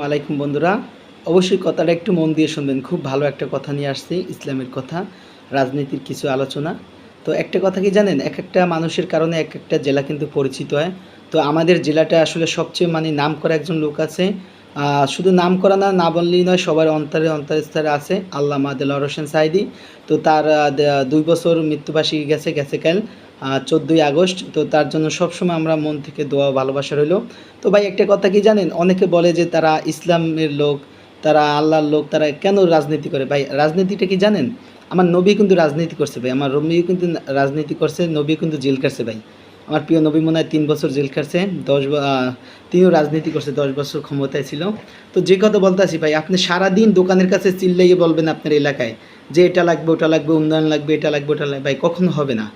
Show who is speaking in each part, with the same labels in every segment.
Speaker 1: আলাইকুম বন্ধুরা। অবশ্যই কথাটা একটু মন দিয়ে শুনবেন। খুব ভালো একটা কথা নিয়ে আসছে, ইসলামের কথা, রাজনীতির কিছু আলোচনা। তো একটা কথা কি জানেন? এক একটা মানুষের কারণে এক একটা জেলা কিন্তু পরিচিত হয়। তো আমাদের জেলাটা আসলে সবচেয়ে মানে নাম করা একজন লোক আছে। শুধু নাম করা না না বললেই নয়, সবার অন্তরে অন্তরস্থরে আছে আল্লাহ মাদেলার হোসেন সাইদি। তো তার দুই বছর মৃত্যুবার্ষিকী গেছে গেছে কাল চোদ্দোই আগস্ট। তো তার জন্য সবসময় আমরা মন থেকে দোয়া ভালোবাসা রইল। তো ভাই, একটা কথা কি জানেন? অনেকে বলে যে তারা ইসলামের লোক, তারা আল্লাহর লোক, তারা কেন রাজনীতি করে? ভাই, রাজনীতিটা কি জানেন? আমার নবী কিন্তু রাজনীতি করছে ভাই, আমার রবিও কিন্তু রাজনীতি করছে নবী কিন্তু জেল কাটছে ভাই। আমার প্রিয় নবী মনে হয় তিন বছর জেল খাটছে, দশ তিনিও রাজনীতি করছে, দশ বছর ক্ষমতায় ছিল। তো যে কথা বলতে আছি ভাই, আপনি সারাদিন দোকানের কাছে চিল্লাইয়ে বলবেন আপনার এলাকায় যে এটা লাগবে, ওটা লাগবে, উন্নয়ন লাগবে, এটা লাগবে, ওটা লাগবে। ভাই, কখনো হবে না।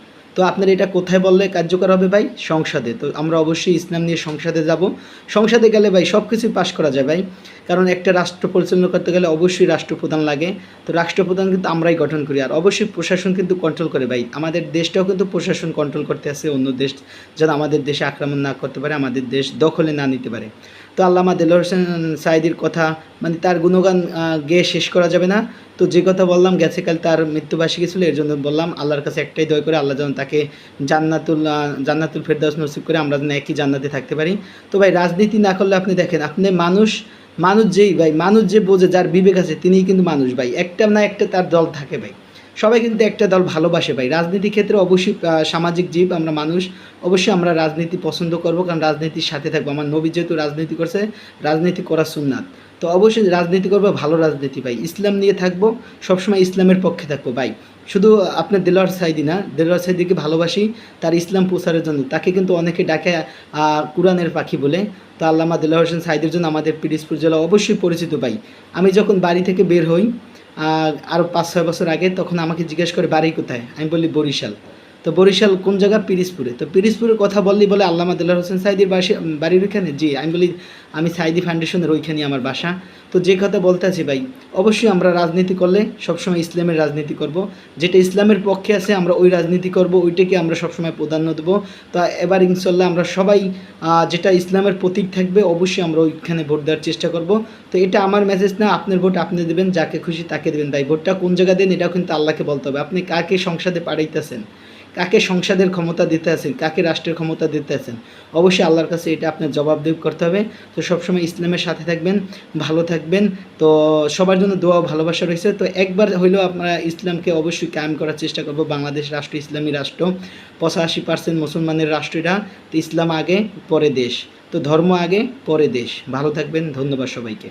Speaker 1: তো আপনার এটা কোথায় বললে কার্যকর হবে ভাই? সংসদে। তো আমরা অবশ্যই ইসলাম নিয়ে সংসদে যাব। সংসদে গেলে ভাই সব কিছুই পাশ করা যায় ভাই। কারণ একটা রাষ্ট্র পরিচালনা করতে গেলে অবশ্যই রাষ্ট্রপ্রধান লাগে। তো রাষ্ট্রপ্রধান কিন্তু আমরাই গঠন করি। আর অবশ্যই প্রশাসন কিন্তু কন্ট্রোল করে ভাই। আমাদের দেশটাও কিন্তু প্রশাসন কন্ট্রোল করতে আসে অন্য দেশ যেন আমাদের দেশে আক্রমণ না করতে পারে, আমাদের দেশ দখলে না নিতে পারে। তো আল্লামা দেলোয়ার হোসেন সাইদির কথা মানে তার গুণগান গেয়ে শেষ করা যাবে না। তো যে কথা বললাম, গেছে কাল তার মৃত্যুবার্ষিকী ছিল, এর জন্য বললাম, আল্লাহর কাছে একটাই দয় করে আল্লাহ যেন তাকে জান্নাতুল জান্নাতুল ফেরদাউস নসিব করে আমরা যেন একই জান্নাতে থাকতে পারি। তো ভাই, রাজনীতি না করলে আপনি দেখেন, আপনি মানুষ মানুষ যেই ভাই, মানুষ যে বোঝে, যার বিবেক আছে, তিনিই কিন্তু মানুষ ভাই। একটা না একটা তার দল থাকে ভাই। সবাই কিন্তু একটা দল ভালোবাসে ভাই। রাজনীতি ক্ষেত্রে অবশ্যই সামাজিক জীব, আমরা মানুষ, অবশ্যই আমরা রাজনীতি পছন্দ করব, কারণ রাজনীতির সাথে থাকব। আমার নবী যেহেতু রাজনীতি করছে, রাজনীতি করা সুন্নাত। তো অবশ্যই রাজনীতি করব, ভালো রাজনীতি ভাই। ইসলাম নিয়ে থাকব, সবসময় ইসলামের পক্ষে থাকব ভাই। শুধু আপনার দেলোয়ার সাইদি না, দেলোয়ার সাইদিকে ভালোবাসি, তার ইসলাম প্রচারের জন্য। তাকে কিন্তু অনেকে ডাকে কোরআনের পাখি বলে। তো আল্লামা দেলোয়ার হোসেন সাইদের জন্য আমাদের পিরিজপুর জেলা অবশ্যই পরিচিত ভাই। আমি যখন বাড়ি থেকে বের হই আরও পাঁচ ছয় বছর আগে তখন আমাকে জিজ্ঞেস করে বাড়ি কোথায়? আমি বলি বরিশাল। তো বরিশাল কোন জায়গা? পিরিজপুরে। তো পিরিজপুরের কথা বললি বলে আল্লামা দেলার হোসেন সাইদির বাসা বাড়ির ওইখানে? জি, আমি বলি, আমি সাইদি ফাউন্ডেশনের ওইখানেই আমার বাসা। তো যে কথা বলতে আছি ভাই, অবশ্যই আমরা রাজনীতি করলে সবসময় ইসলামের রাজনীতি করব। যেটা ইসলামের পক্ষে আছে, আমরা ওই রাজনীতি করব, ওইটাকে আমরা সবসময় প্রাধান্য দেবো। তো এবার ইনশাল্লাহ আমরা সবাই যেটা ইসলামের প্রতীক থাকবে, অবশ্যই আমরা ওইখানে ভোট দেওয়ার চেষ্টা করব। তো এটা আমার মেসেজ না, আপনার ভোট আপনি দেবেন, যাকে খুশি তাকে দেবেন। ভাই, ভোটটা কোন জায়গা দেন, এটাও কিন্তু আল্লাহকে বলতে হবে। আপনি কাকে সংসদে পাঠাইতেছেন? কাকে সংসদের ক্ষমতা দিতে আছেন, কাকে রাষ্ট্রের ক্ষমতা দিতে আছেন? অবশ্যই আল্লাহর কাছে এটা আপনার জবাবদেহ করতে হবে। তো সবসময় ইসলামের সাথে থাকবেন, ভালো থাকবেন। তো সবার জন্য দোয়া ভালোবাসা রয়েছে। তো একবার হইলেও আপনারা ইসলামকে অবশ্যই কায়েম করার চেষ্টা করব। বাংলাদেশ রাষ্ট্র, ইসলামী রাষ্ট্র। পঁচাশি পার্সেন্ট মুসলমানের রাষ্ট্র এটা তো ইসলাম আগে, পরে দেশ। তো ধর্ম আগে, পরে দেশ। ভালো থাকবেন, ধন্যবাদ সবাইকে।